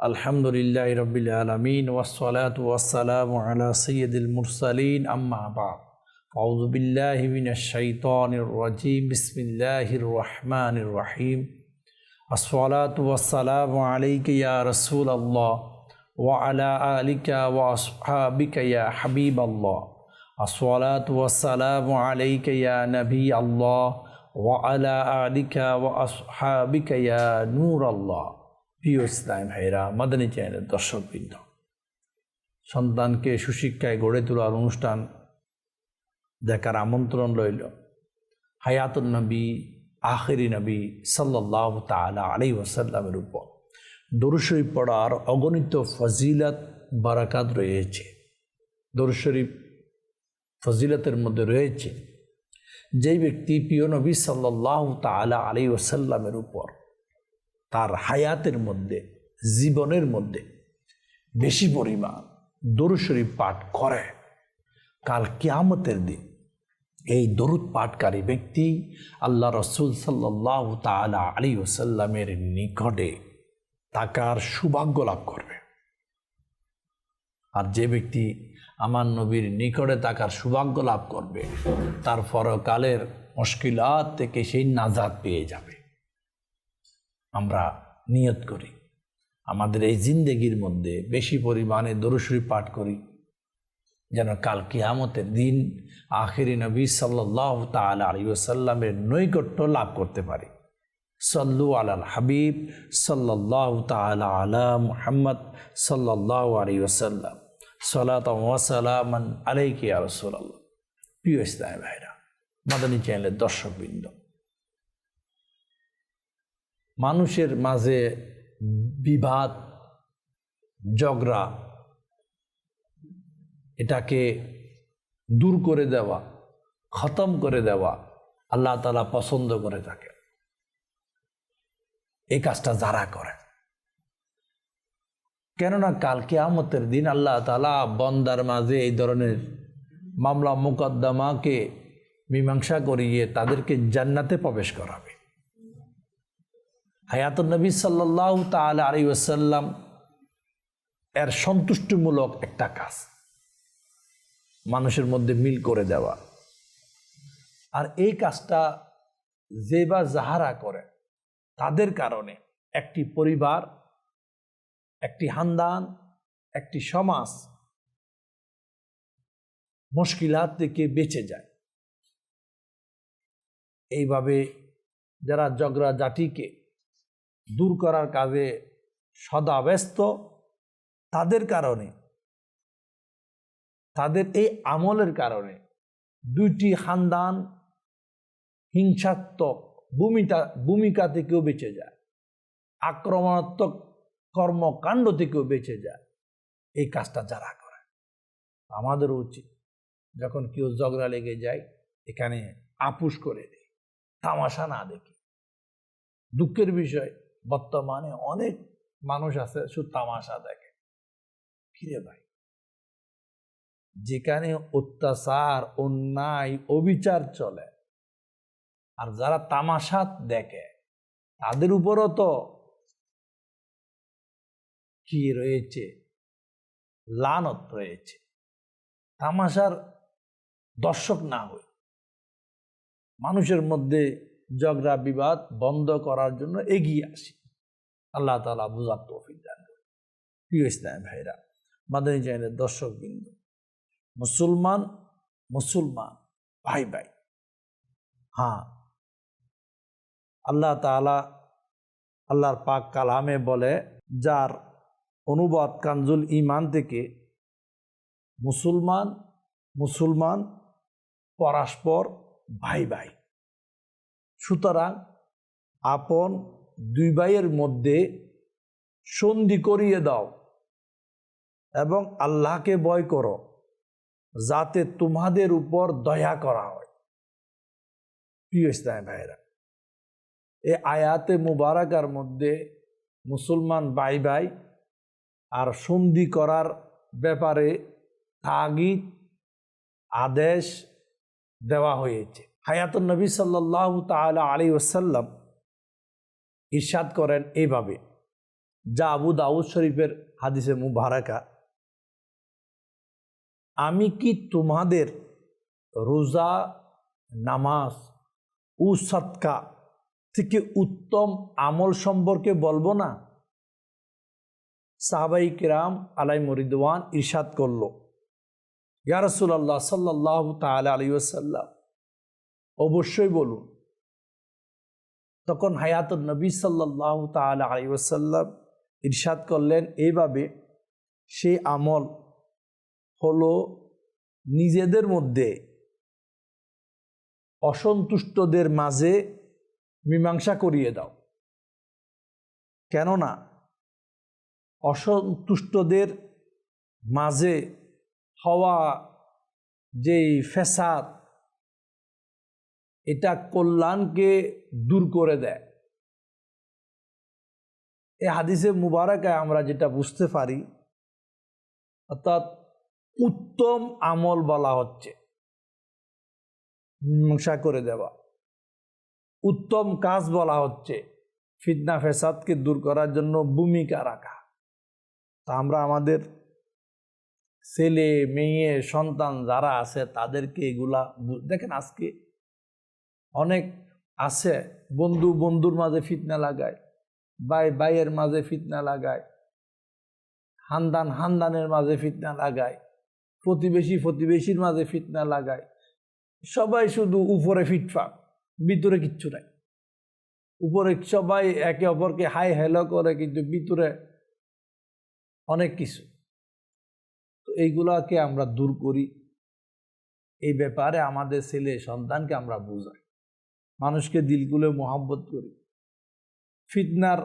আলহামদুলিল্লাহ রবিল আলমিন ওসলাত ওয়াসালাম আলা সৈয়দুল মুরসালিন আম্মা বাদ أعوذ بالله من الشيطان الرجيم بسم الله الرحمن الرحيم الصلاة والسلام عليك يا رسول الله وعلى آلك وأصحابك يا حبيب الله الصلاة والسلام عليك يا نبي الله وعلى آلك وأصحابك يا نور الله প্রিয় ইসলাম ভাইরা মাদানী চ্যানেলের দর্শকবৃন্দ সন্তানকে সুশিক্ষায় গড়ে তোলার অনুষ্ঠান দেখার আমন্ত্রণ রইল। হায়াতুল নবী, আখেরি নবী সাল্লাহ তালা আলাই ওসাল্লামের উপর। দরুশরীফ পড়ার অগণিত ফজিলত, বারাকাত রয়েছে। দরুশরীফ ফজিলতের মধ্যে রয়েছে, যেই ব্যক্তি প্রিয় নবী সাল্লাহ তালা আলী ওসাল্লামের উপর তার হায়াতের মধ্যে, জীবনের মধ্যে বেশি পরিমাণ দরুশরীফ পাঠ করে। কাল কিয়ামতের দিন এই দরুদ পাঠকারী ব্যক্তি আল্লাহ রসুল সাল্লাহ তালা আলী ওসাল্লামের নিকটে তাকার সৌভাগ্য লাভ করবে। আর যে ব্যক্তি আমার নবীর নিকটে তাকার সৌভাগ্য লাভ করবে, তার পরকালের মুশকিলাত থেকে সেই নাজাদ পেয়ে যাবে। আমরা নিয়ত করি। আমাদের এই জিন্দেগির মধ্যে বেশি পরিমাণে দরুশরী পাঠ করি। যেন কাল কিয়ামতের দিন আখেরি নবী সাল্লাহ তালা আলী ওসাল্লামের নৈকট্য লাভ করতে পারি। সল্লু আলাল হাবিব সাল্লাহ তালা আলা মুহাম্মদ সাল্লাহ আলী ওসাল্লাম সালাত ওয়াসালামান আলাইকি রসুল্লাহ প্রিয় ইসলাম ভাইরা, মাদানী চ্যানেলের দর্শকবৃন্দ মানুষের মাঝে বিবাদ, ঝগড়া, এটাকে দূর করে দেওয়া, খতম করে দেওয়া আল্লাহ তালা পছন্দ করে থাকে। এই কাজটা যারা করে কেননা কালকে আমতের দিন আল্লাহ তালা বন্দার মাঝে এই ধরনের মামলা, মোকদ্দমাকে মীমাংসা করিয়ে তাদেরকে জান্নাতে প্রবেশ করাবে। হায়াতুল নবী সাল্লাহ তালা আলী ওসাল্লাম এর সন্তুষ্টিমূলক একটা কাজ। মানুষের মধ্যে মিল করে দেওয়া। আর এই কাজটা যে বা যাহারা করে, তাদের কারণে একটি পরিবার, একটি হান্দান, একটি সমাজ মুশকিলাত থেকে বেঁচে যায়। এইভাবে যারা জগরা জাতিকে দূর করার কাজে সদা ব্যস্ত। তাদের কারণে, তাদের এই আমলের কারণে দুইটি খানদান হিংসাত্মক ভূমিকা ভূমিকা থেকেও বেঁচে যায়। আক্রমণাত্মক কর্মকাণ্ড থেকেও বেঁচে যায়। এই কাজটা যারা করে, আমাদেরও উচিত যখন কেউ ঝগড়া লেগে যায়, এখানে আপুস করে দেয়, তামাশা না দেখি। দুঃখের বিষয় বর্তমানে অনেক মানুষ আছে, শুধু তামাশা দেখে। ফিরে ভাই। যেখানে অত্যাচার, অন্যায়, অবিচার চলে, আর যারা তামাশা দেখে, তাদের উপরও তো কি রয়েছে? লানত রয়েছে। তামাশার দর্শক না হই মানুষের মধ্যে ঝগড়া বিবাদ বন্ধ করার জন্য এগিয়ে আসি। আল্লাহ তালা বুঝার তৌফিক দান প্রিয় ইসলাম ভাইরা, মাদানী চ্যানেলের দর্শক বিন্দু মুসলমান মুসলমান, ভাই ভাই হ্যাঁ আল্লাহ তালা আল্লাহর পাক কালামে বলে, যার অনুবাদ কানজুল ইমান থেকে মুসলমান মুসলমান, পরস্পর ভাই ভাই সুতরাং আপন দুই ভাইয়ের মধ্যে সন্ধি করিয়ে দাও এবং আল্লাহকে ভয় করো, যাতে তোমাদের উপর দয়া করা হয়। প্রিয় ইসলাম ভাইরা এ আয়াতে মুবারাকার মধ্যে মুসলমান ভাই ভাই আর সন্ধি করার ব্যাপারে তাগিদ, আদেশ দেওয়া হয়েছে। হায়াতুল নবী সাল্লাহ তালা আলী ওসাল্লাম ইরশাদ করেন এইভাবে, যা আবু দাউদ শরীফের হাদিসে মুবারাকা। আমি কি তোমাদের রোজা, নামাজ ও সৎকা থেকে উত্তম আমল সম্পর্কে বলব না? সাহাবাই কিরাম আলাই মরিদওয়ান ইরশাদ করল। ইয়া রাসূলুল্লাহ সাল্লাহ তাআলা আলী ওয়াসাল্লাম অবশ্যই বলুন। তখন হায়াতুল নবী সাল্লাহ তাআলা আলাইহি ওয়াসাল্লাম ইরশাদ করলেন, এইভাবে সেই আমল হলো নিজেদের মধ্যে অসন্তুষ্টদের মাঝে মীমাংসা করিয়ে দাও। কেননা অসন্তুষ্টদের মাঝে হওয়া যেই ফেসাদ এটা কল্যাণকে দূর করে দেয়। এ হাদিসে মুবারকায় আমরা যেটা বুঝতে পারি, অর্থাৎ উত্তম আমল বলা হচ্ছে মীমাংসা করে দেওয়া। উত্তম কাজ বলা হচ্ছে ফিতনা ফেসাদকে দূর করার জন্য ভূমিকা রাখা। তা আমরা আমাদের ছেলে, মেয়ে, সন্তান যারা আছে তাদেরকে এগুলা দেখেন আজকে অনেক আছে, বন্ধু বন্ধুর মাঝে ফিতনা লাগায় বাই বাইয়ের মাঝে ফিতনা লাগায়, হান্দান হান্দানের মাঝে ফিতনা লাগায়, প্রতিবেশী প্রতিবেশীর মাঝে ফিতনা লাগায়। সবাই শুধু উপরে ফিটফাট, ভিতরে কিচ্ছু নাই। উপরে সবাই একে অপরকে হাই হ্যালো করে, কিন্তু ভিতরে অনেক কিছু। তো এইগুলাকে আমরা দূর করি। এই ব্যাপারে আমাদের ছেলে সন্তানকে আমরা বুঝাই। মানুষকে দিলগুলো মোহাব্বত করি। ফিতনার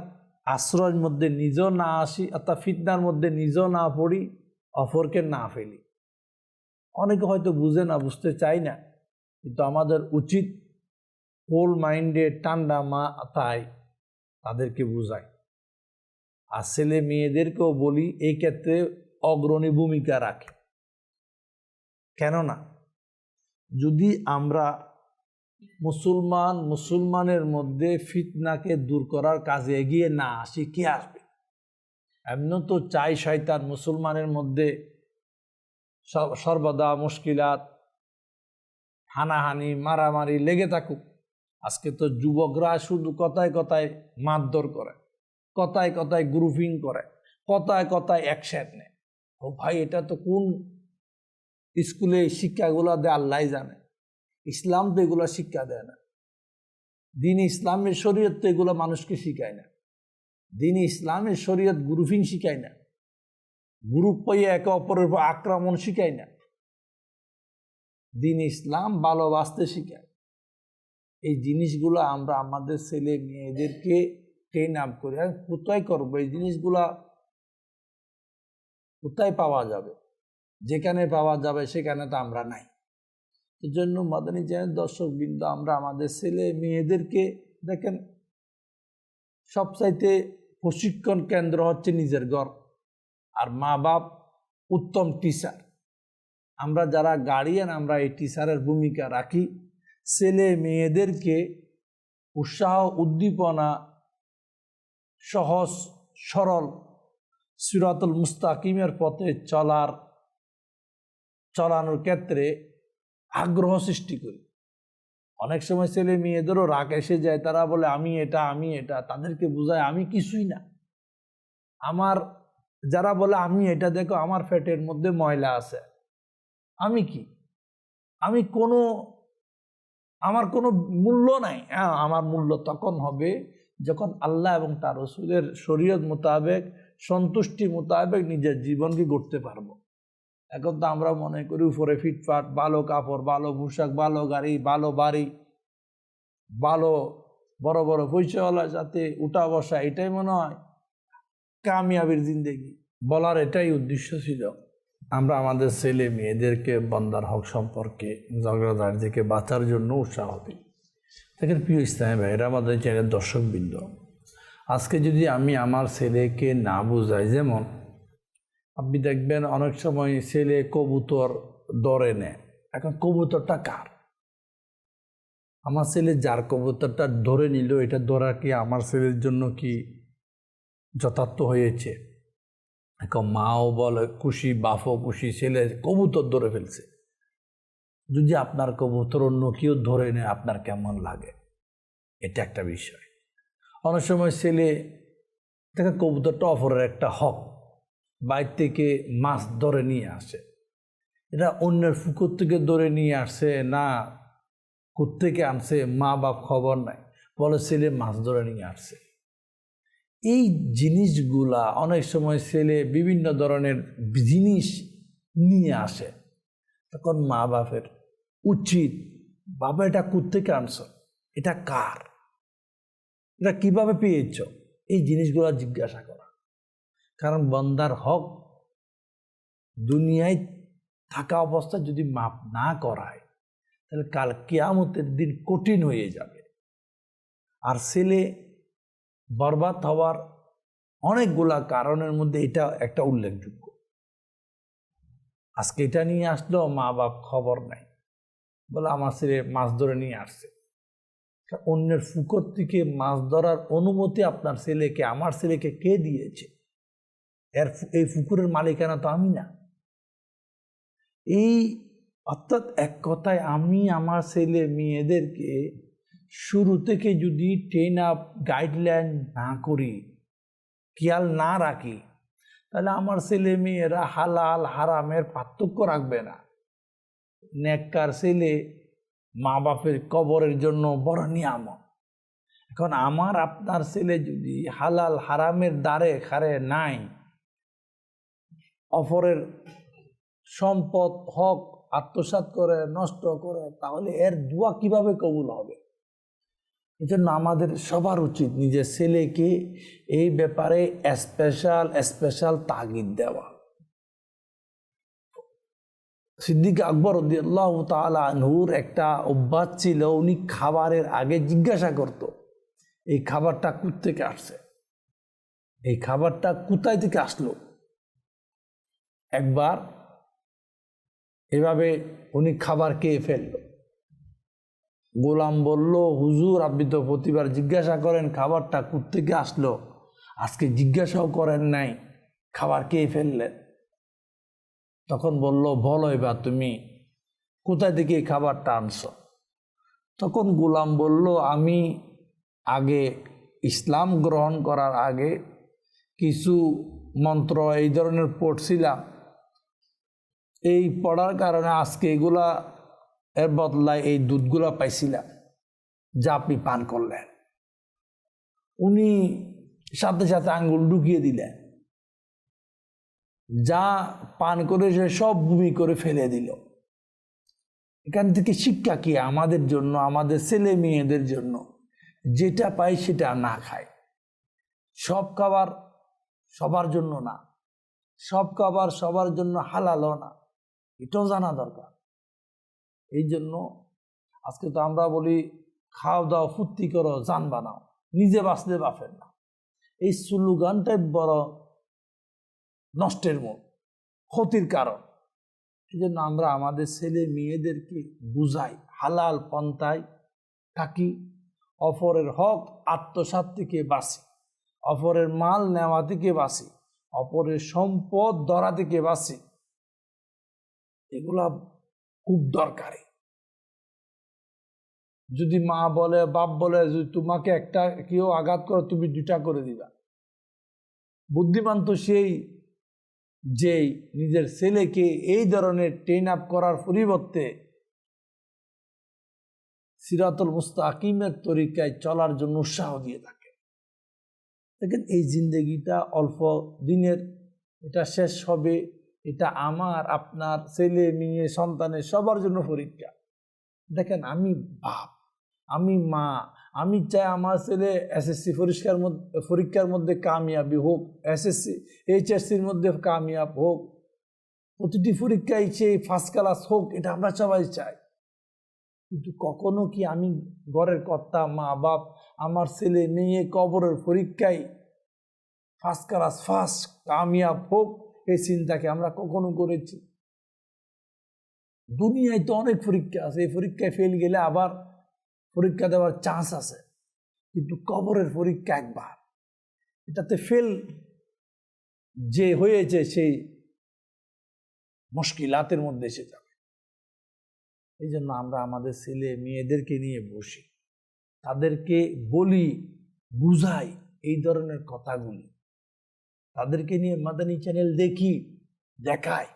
আশ্রয়ের মধ্যে নিজেও না আসি, অর্থাৎ ফিতনার মধ্যে নিজেও না পড়ি, অপরকে না ফেলি। অনেকে হয়তো বুঝে না, বুঝতে চাই না, কিন্তু আমাদের উচিত হোল মাইন্ডে ঠান্ডা তাই তাদেরকে বুঝাই। আর ছেলে মেয়েদেরকেও বলি, এই ক্ষেত্রে অগ্রণী ভূমিকা রাখে। কেননা, যদি আমরা মুসলমান মুসলমানের মধ্যে ফিতনাকে দূর করার কাজে এগিয়ে না আসি, কে আসবে? এমন তো চাই শয়তান মুসলমানের মধ্যে সর্বদা মুশকিলাত, হানাহানি, মারামারি লেগে থাকুক। আজকে তো যুবকরা শুধু কথায় কথায় মারধর করে, কথায় কথায় গ্রুপিং করে, কথায় কথায় অ্যাকশন নেয়। ও ভাই, এটা তো কোন স্কুলে শিক্ষাগুলো দেয় আল্লাহ জানে। ইসলাম তো এগুলো শিক্ষা দেয় না। দিন ইসলামের শরীয়ত তো এগুলো মানুষকে শিখায় না। দিন ইসলামের শরীয়ত গ্রুপিং শিখায় না। গ্রুপ পাইয়ে একে অপরের উপর আক্রমণ শিখায় না। দিন ইসলাম ভালোবাসতে শিখায়। এই জিনিসগুলো আমরা আমাদের ছেলে মেয়েদেরকে ট্রেন আপ করি, আর কোথায় করব? এই জিনিসগুলা কোথায় পাওয়া যাবে? যেখানে পাওয়া যাবে সেখানে তো আমরা নাই। জন্য মাদানী দর্শক বিন্দু, আমরা আমাদের ছেলে মেয়েদেরকে দেখেন, সবচাইতে প্রশিক্ষণ কেন্দ্র হচ্ছে নিজের ঘর। আর মা বাপ উত্তম টিচার আমরা যারা গার্ডিয়ান আমরা এই টিচারের ভূমিকা রাখি। ছেলে মেয়েদেরকে উৎসাহ, উদ্দীপনা, সহজ, সরল, সিরাতুল মুস্তাকিমের পথে চলার, চলানোর ক্ষেত্রে আগ্রহ সৃষ্টি করি। অনেক সময় ছেলে মেয়েদেরও রাগ এসে যায়, তারা বলে, আমি এটা আমি এটা। তাদেরকে বোঝায়, আমি কিছুই না। আমার, যারা বলে, আমি এটা দেখো, আমার ফ্যাটের মধ্যে ময়লা আছে। আমি কি? আমি কোনো, আমার কোনো মূল্য নাই। হ্যাঁ আমার মূল্য তখন হবে যখন আল্লাহ এবং তার রসুলের শরীয়ত মোতাবেক, সন্তুষ্টি মোতাবেক নিজের জীবনকে গড়তে পারব। এখন তো আমরা মনে করি উপরে ফিটফাট, ভালো কাপড়, ভালো পোশাক, ভালো গাড়ি, ভালো বাড়ি, ভালো বড় বড় পরিচয়ওয়ালা যাতে উঠা বসা, এটাই মনে হয় কামিয়াবির জিন্দেগি। বলার এটাই উদ্দেশ্য ছিল, আমরা আমাদের ছেলে মেয়েদেরকে বন্দার হক সম্পর্কে ঝগড়াঝাড় থেকে বাঁচার জন্য উৎসাহ দিই। দেখেন প্রিয় ইসলামী ভাই এরা আমাদের চ্যানেল দর্শকবৃন্দ, আজকে যদি আমি আমার ছেলেকে না বুঝাই, যেমন আপনি দেখবেন অনেক সময় ছেলে কবুতর দরে নেয় এখন কবুতরটা কার? আমার ছেলে যার কবুতরটা ধরে নিল, এটা ধরা কি আমার ছেলের জন্য কি যথার্থ হয়েছে? এখন মাও বলে, খুশি, বাপও খুশি, ছেলে কবুতর ধরে ফেলছে। যদি আপনার কবুতর অন্য কেউ ধরে নেয়, আপনার কেমন লাগে? এটা একটা বিষয়। অনেক সময় ছেলে, দেখেন কবুতরটা অপরের একটা হক। বাইর থেকে মাছ ধরে নিয়ে আসে। এটা অন্যের পুকুর থেকে ধরে নিয়ে আসে, না থেকে আনছে? মা বাপ খবর নাই। বলে ছেলে মাছ ধরে নিয়ে আসছে এই জিনিসগুলা অনেক সময় ছেলে বিভিন্ন ধরনের জিনিস নিয়ে আসে। তখন মা বাপের, উচিত, বাবা এটা থেকে আনছ? এটা কার? এটা কীভাবে পেয়েছ? এই জিনিসগুলো জিজ্ঞাসা করা। কারণ বন্দার হক দুনিয়ায় থাকা অবস্থা যদি মাপ না করায়, তাহলে কাল কেয়ামতের দিন কঠিন হয়ে যাবে। আর ছেলে বরবাদ হওয়ার অনেকগুলা কারণের মধ্যে এটা একটা উল্লেখযোগ্য। আজকে এটা নিয়ে আসলো মা বাপ খবর নাই। বলে আমার ছেলে মাছ ধরে নিয়ে আসছে। অন্যের ফুকর থেকে মাছ ধরার অনুমতি আপনার ছেলেকে, আমার ছেলেকে কে দিয়েছে? এর এই পুকুরের মালিকানা তো আমি না। এই, অর্থাৎ এক কথায় আমি আমার ছেলে মেয়েদেরকে শুরু থেকে যদি ট্রেন আপ গাইডলাইন না করি, খেয়াল না রাখি, তাহলে আমার ছেলে মেয়েরা হালাল হারামের পার্থক্য রাখবে না। নেককার ছেলে মা বাপের কবরের জন্য বড় নিয়ামত। এখন আমার আপনার ছেলে যদি হালাল হারামের দ্বারে খারে নাই অপরের সম্পদ, হক আত্মসাত করে, নষ্ট করে, তাহলে এর দোয়া কীভাবে কবুল হবে? এজন্য আমাদের সবার উচিত নিজের ছেলেকে এই ব্যাপারে স্পেশাল স্পেশাল তাগিদ দেওয়া। সিদ্দিক আকবর আল্লাহ তালুর একটা অভ্যাস ছিল, উনি খাবারের আগে জিজ্ঞাসা করত, এই খাবারটা থেকে আসছে? এই খাবারটা কোথায় থেকে আসলো? একবার এভাবে উনি খাবার খেয়ে ফেলল। গোলাম বলল, হুজুর, আপনি তো প্রতিবার জিজ্ঞাসা করেন খাবারটা থেকে আসলো? আজকে জিজ্ঞাসাও করেন নাই, খাবার খেয়ে ফেললেন। তখন বলল, বলো এবার তুমি, কোথায় থেকে খাবারটা আনছ? তখন গোলাম বলল, আমি আগে ইসলাম গ্রহণ করার আগে কিছু মন্ত্র এই ধরনের পড়ছিলাম। এই পড়ার কারণে আজকে এগুলা এর বদলায় এই দুধগুলা পাইছিলাম, যা আপনি পান করলেন। উনি সাথে সাথে আঙ্গুল ঢুকিয়ে দিলেন। যা পান করে সে সব ভূমি করে ফেলে দিল। এখান থেকে শিক্ষা কি আমাদের জন্য, আমাদের ছেলে মেয়েদের জন্য? যেটা পাই সেটা না খায়। সব খাবার সবার জন্য না। সব খাবার সবার জন্য হালালও না। এটাও জানা দরকার। এই জন্য আজকে তো আমরা বলি, খাও দাও, ফুর্তি করো যান বানাও। নিজে বাঁচলে বাফের না। এই স্লোগানটাই বড় নষ্টের মুখ ক্ষতির কারণ। এই জন্য আমরা আমাদের ছেলে মেয়েদেরকে বুঝাই, হালাল পন্থায় থাকি, অপরের হক আত্মসাত থেকে বাঁচি, অপরের মাল নেওয়া থেকে বাঁচি, অপরের সম্পদ ধরা থেকে বাঁচি এগুলা খুব দরকারি। যদি মা বলে, বাপ বলে যদি তোমাকে একটা কেউ আঘাত করে, তুমি দুটা করে দিবা। বুদ্ধিমান তো সেই যেই নিজের ছেলেকে এই ধরনের ট্রেন আপ করার পরিবর্তে সিরাতুল মুস্তাকিমের তরিকায় চলার জন্য উৎসাহ দিয়ে থাকে। দেখেন এই জিন্দগিটা অল্প দিনের, এটা শেষ হবে এটা আমার, আপনার ছেলে, মেয়ে, সন্তানের সবার জন্য পরীক্ষা। দেখেন, আমি বাপ, আমি মা, আমি চাই আমার ছেলে এসএসসি পরিষ্কার পরীক্ষার মধ্যে কামিয়াবি হোক এসএসসি এইচএসসির মধ্যে কামিয়াব হোক। প্রতিটি পরীক্ষায় সে ফার্স্ট ক্লাস হোক, এটা আমরা সবাই চাই। কিন্তু কখনো কি আমি ঘরের কর্তা, মা, বাপ, আমার ছেলে, মেয়ে কবরের পরীক্ষায় ফার্স্ট ক্লাস ফার্স্ট কামিয়াব হোক? এই চিন্তাকে আমরা কখনো করেছি। দুনিয়ায় তো অনেক পরীক্ষা আছে, এই পরীক্ষায় ফেল গেলে আবার পরীক্ষা দেওয়ার চান্স আছে। কিন্তু কবরের পরীক্ষা একবার। এটাতে ফেল যে হয়েছে সেই মুশকিলাতের মধ্যে এসে যাবে। এই জন্য আমরা আমাদের ছেলে মেয়েদেরকে নিয়ে বসি। তাদেরকে বলি, বুঝাই এই ধরনের কথাগুলি। তাদেরকে নিয়ে মাদানী চ্যানেল দেখি, দেখায়।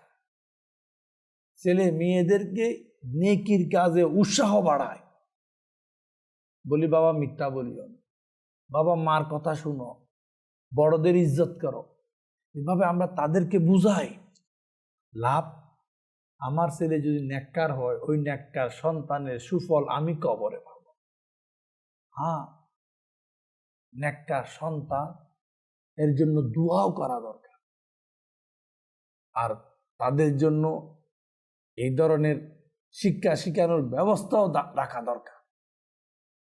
ছেলে মেয়েদেরকে নেকির কাজে উৎসাহ বাড়ায়। বলি, বাবা, মিথ্যা বলিও বাবা, মার কথা শুনো। বড়দের ইজ্জত করো। এভাবে আমরা তাদেরকে বুঝাই। লাভ, আমার ছেলে যদি ন্যাক্কার হয়, ওই ন্যাক্কার সন্তানের সুফল আমি কবরে পাব। হ্যাঁ ন্যাক্কার সন্তান এর জন্য দুয়াও করা দরকার। আর তাদের জন্য এই ধরনের শিক্ষা শিখানোর ব্যবস্থাও রাখা দরকার।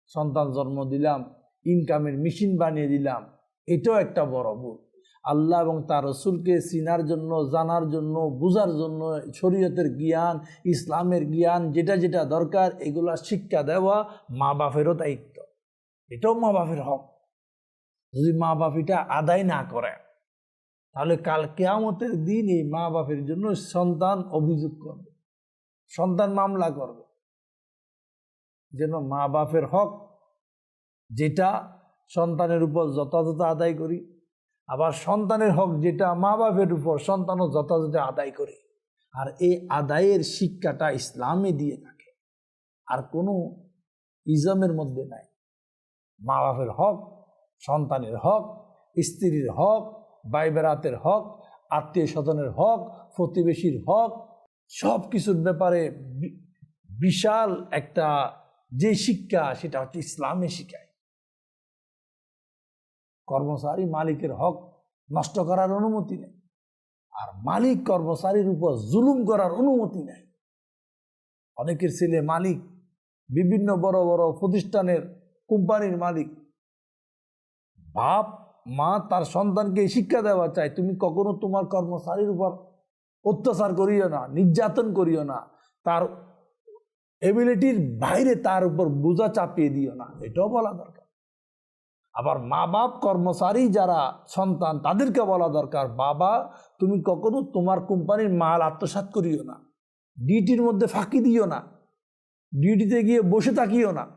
সন্তান জন্ম দিলাম ইনকামের মেশিন বানিয়ে দিলাম, এটাও একটা বড় ভুল। আল্লাহ এবং তার রসুলকে চিনার জন্য, জানার জন্য, বুঝার জন্য, শরীয়তের জ্ঞান, ইসলামের জ্ঞান, যেটা যেটা দরকার, এগুলা শিক্ষা দেওয়া মা বাপেরও দায়িত্ব। এটাও মা বাপের হক। যদি মা বাপ এটা আদায় না করে, তাহলে কাল কেয়ামতের দিন মা বাপের জন্য সন্তান অভিযোগ করবে, সন্তান মামলা করবে। যেন মা বাপের হক, যেটা সন্তানের উপর যথাযথ আদায় করি, আবার সন্তানের হক যেটা মা বাপের উপর সন্তানও যথাযথ আদায় করি। আর এই আদায়ের শিক্ষাটা ইসলামে দিয়ে থাকে। আর কোনো ইজমের মধ্যে নাই। মা বাপের হক সন্তানের হক, স্ত্রীর হক বাইবেরাতের হক আত্মীয় স্বজনের হক, প্রতিবেশীর হক সব কিছুর ব্যাপারে বিশাল একটা যে শিক্ষা, সেটা হচ্ছে ইসলামে শিখায়। কর্মচারী মালিকের হক নষ্ট করার অনুমতি নেই। আর মালিক কর্মচারীর উপর জুলুম করার অনুমতি নেই। অনেকের ছেলে মালিক, বিভিন্ন বড় বড় প্রতিষ্ঠানের কোম্পানির মালিক বাপ, মা তার সন্তানকে শিক্ষা দেওয়া চায়। তুমি কখনো তোমার কর্মচারীর উপর অত্যাচার করিও না, নির্যাতন করিও না। তার এবিলিটির বাইরে তার উপর বোঝা চাপিয়ে দিও না। এটাও বলা দরকার। আবার মা বাপ কর্মচারী যারা সন্তান, তাদেরকে বলা দরকার, বাবা, তুমি কখনো তোমার কোম্পানির মাল আত্মসাৎ করিও না। ডিউটির মধ্যে ফাঁকি দিও না। ডিউটিতে গিয়ে বসে থাকিও না।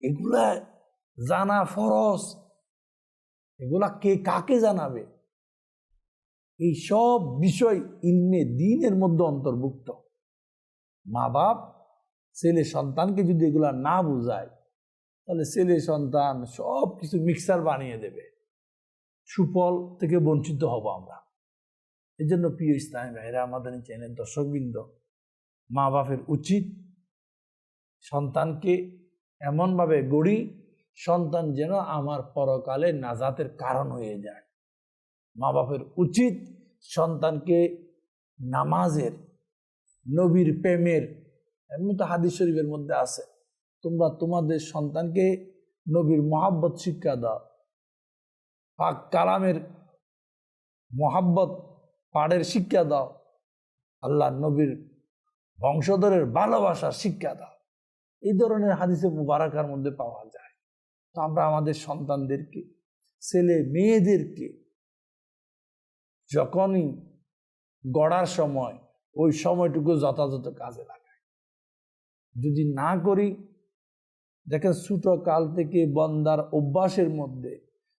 এগুলা জানা ফরজ। এগুলা কে কাকে জানাবে? এই সব বিষয় ইলমে দিনের মধ্যে অন্তর্ভুক্ত। মা বাপ, ছেলে সন্তানকে যদি এগুলা না বুঝায়, তাহলে ছেলে সন্তান সব কিছু মিক্সার বানিয়ে দেবে। সুফল থেকে বঞ্চিত হব আমরা। এই জন্য প্রিয় ইসলামী ভাইরা আমাদের চ্যানেল দর্শকবৃন্দ, মা বাপের উচিত সন্তানকে এমনভাবে গড়ি সন্তান যেন আমার পরকালে নাজাতের কারণ হয়ে যায়। মা বাপের উচিত সন্তানকে নামাজের, নবীর প্রেমের, এমনি তো হাদিস শরীফের মধ্যে আছে, তোমরা তোমাদের সন্তানকে নবীর মহাব্বত শিক্ষা দাও। পাক কালামের মহাব্বত পাড়ের শিক্ষা দাও। আল্লাহ নবীর বংশধরের ভালোবাসার শিক্ষা দাও। এই ধরনের হাদিসে মুবারাকার মধ্যে পাওয়া যায়। আমরা আমাদের সন্তানদেরকে, ছেলে মেয়েদেরকে যখনই গড়ার সময়, ওই সময়টুকু যথাযথ কাজে লাগাই। যদি না করি, দেখেন ছোট কাল থেকে বন্দার অভ্যাসের মধ্যে,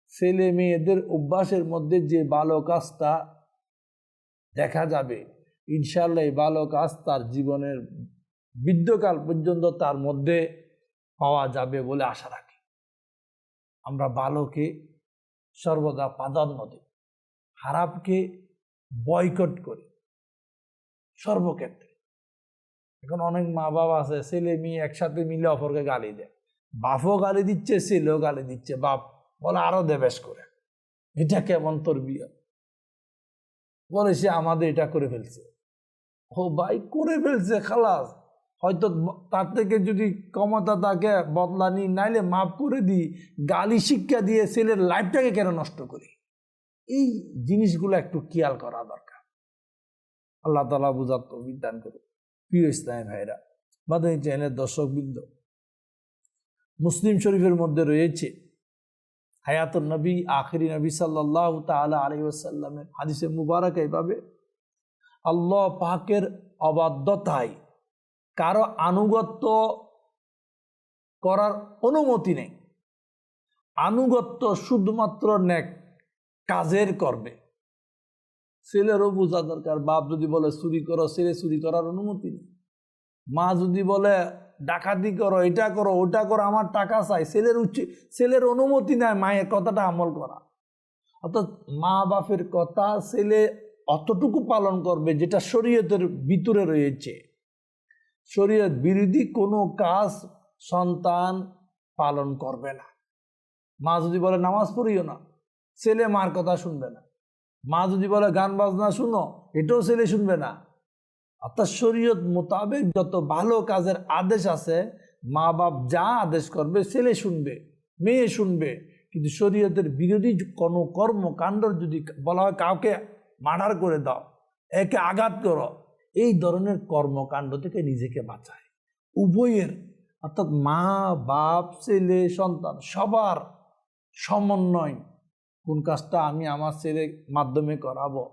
ছেলে মেয়েদের অভ্যাসের মধ্যে যে ভালো কাজটা দেখা যাবে ইনশাল্লাহ এই ভালো কাজ তার জীবনের বৃদ্ধকাল পর্যন্ত তার মধ্যে পাওয়া যাবে বলে আশা রাখি। আমরা ভালোকে সর্বদা প্রাধান্য দিই। খারাপকে বয়কট করি। সর্বক্ষেত্রে। এখন অনেক মা বাবা আছে, ছেলে মেয়ে একসাথে মিলে অপরকে গালি দেয়। বাপও গালি দিচ্ছে, ছেলেও গালি দিচ্ছে, বাপ বলে আরও দেবেশ করে। এটা কেমন তোর বিয়ে বলে সে আমাদের এটা করে ফেলছে। ও ভাই, করে ফেলছে, খালাস। হয়তো তার থেকে যদি ক্ষমতা তাকে বদলা নিই, নাইলে মাফ করে দিই। গালি শিক্ষা দিয়ে ছেলের লাইফটাকে কেন নষ্ট করি? এই জিনিসগুলো একটু খেয়াল করা দরকার। আল্লাহ তালা বুঝার তো বিধান করুক। প্রিয় ইসলামী ভাইরা মাদানী চ্যানেলের দর্শকবৃন্দ, মুসলিম শরীফের মধ্যে রয়েছে হায়াতুল নবী, আখিরি নবী সাল্লাহ তালা আলী আসাল্লামের হাদিসে মুবারক এইভাবে, আল্লাহ পাকের অবাধ্যতায় কারও আনুগত্য করার অনুমতি নেই। আনুগত্য শুধুমাত্র নেক কাজের করবে। ছেলেরও বোঝা দরকার, বাপ যদি বলে চুরি করো, ছেলে চুরি করার অনুমতি নেই। মা যদি বলে ডাকাতি করো, এটা করো, ওটা করো, আমার টাকা চাই, ছেলের উচ্চ ছেলের অনুমতি নেয় মায়ের কথাটা আমল করা। অর্থাৎ মা বাপের কথা ছেলে অতটুকু পালন করবে যেটা শরীয়তের ভিতরে রয়েছে। শরীয়ত বিরোধী কোনো কাজ সন্তান পালন করবে না। মা যদি বলে, নামাজ পড়িও না। ছেলে মার কথা শুনবে না। মা যদি বলে, গান বাজনা শুনো। এটাও ছেলে শুনবে না। অর্থাৎ শরীয়ত মোতাবেক যত ভালো কাজের আদেশ আছে মা বাপ যা আদেশ করবে, ছেলে শুনবে, মেয়ে শুনবে। কিন্তু শরীয়তের বিরোধী কোনো কর্মকাণ্ড যদি বলা হয়, কাউকে মার্ডার করে দাও, একে আঘাত করো এই ধরনের কর্মকাণ্ড থেকে নিজেকে বাঁচায়। উভয়ের অর্থাৎ মা, বাপ, ছেলে, সন্তান সবার সমন্বয়। কোন কাজটা আমি আমার ছেলের মাধ্যমে করাবো,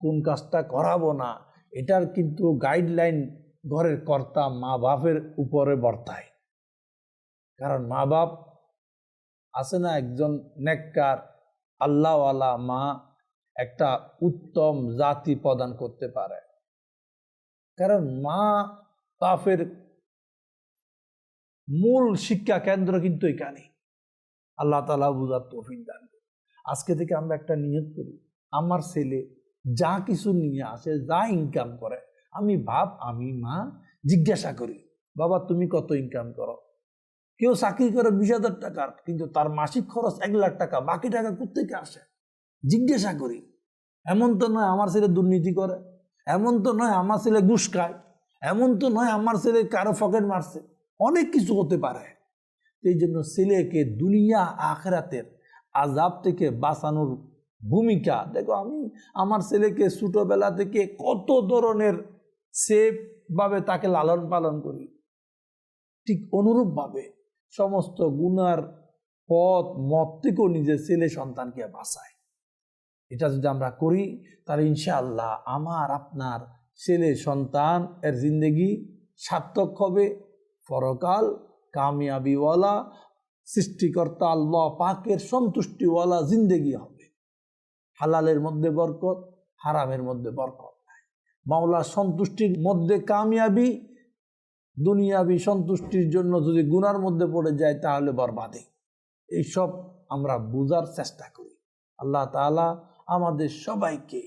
কোন কাজটা করাবো না, এটার কিন্তু গাইডলাইন ঘরের কর্তা মা বাপের উপরে বর্তায়। কারণ মা বাপ আছে না একজন নেককার, আল্লাহওয়ালা মা একটা উত্তম জাতি প্রদান করতে পারে। কারণ মা বাপের মূল শিক্ষা কেন্দ্র কিন্তু এখানে আল্লাহ তালা বুঝার তৌফিক দান। আজকে থেকে আমরা একটা নিয়ত করি, আমার ছেলে যা কিছু নিয়ে আসে, যা ইনকাম করে, আমি বাপ, আমি মা জিজ্ঞাসা করি, বাবা, তুমি কত ইনকাম করো? কেউ চাকরি করে বিশ হাজার টাকার কিন্তু তার মাসিক খরচ এক লাখ টাকা, বাকি টাকা কোথেকে আসে? জিজ্ঞাসা করি। এমন তো নয়, আমার ছেলে দুর্নীতি করে। এমন তো নয় আমার ছেলে ঘুষ খায়, এমন তো নয় আমার ছেলে কারও ফকেট মারছে, অনেক কিছু হতে পারে। এই জন্য ছেলেকে দুনিয়া আখরাতের আজাব থেকে বাঁচানোর ভূমিকা। দেখো আমি আমার ছেলেকে ছোটোবেলা থেকে কত ধরনের সেফভাবে তাকে লালন পালন করি। ঠিক অনুরূপভাবে সমস্ত গুনার পথ, মত থেকেও নিজের ছেলে সন্তানকে বাঁচায়। এটা যদি আমরা করি, তাহলে ইনশাআল্লাহ আমার, আপনার ছেলে, সন্তান এর জিন্দগি সার্থক হবে। পরকাল কামিয়াবিওয়ালা, সৃষ্টিকর্তা আল্লাহ পাকের সন্তুষ্টিওয়ালা জিন্দেগি হবে। হালালের মধ্যে বরকত, হারামের মধ্যে বরকত নাই। মাওলার সন্তুষ্টির মধ্যে কামিয়াবি, দুনিয়াবি সন্তুষ্টির জন্য যদি গুনার মধ্যে পড়ে যায়, তাহলে বরবাদে। এইসব আমরা বোঝার চেষ্টা করি। আল্লাহ তাআলা আমাদের সবাইকে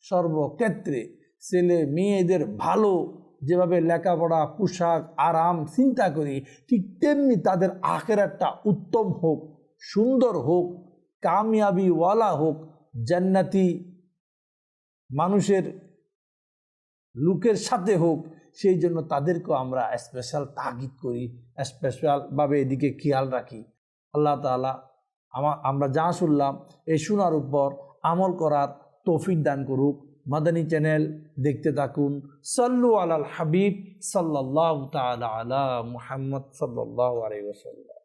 সর্বক্ষেত্রে ছেলে মেয়েদের ভালো যেভাবে লেখাপড়া, পোশাক, আরাম, চিন্তা করি, ঠিক তেমনি তাদের আখেরাটা উত্তম হোক, সুন্দর হোক, কামিয়াবিওয়ালা হোক, জান্নাতি মানুষের লোকের সাথে হোক, সেই জন্য তাদেরকেও আমরা স্পেশাল তাগিদ করি স্পেশালভাবে এদিকে খেয়াল রাখি। আল্লাহ তালা আমা- আমরা যা শুনলাম, এই শোনার উপর আমল করার তৌফিক দান করুক। মাদানী চ্যানেল দেখতে থাকুন। সল্লু আলাল হাবিব সাল্লাহ তালা আলা মুহাম্মদ সাল্লাহ আলাই ওসাল্লাম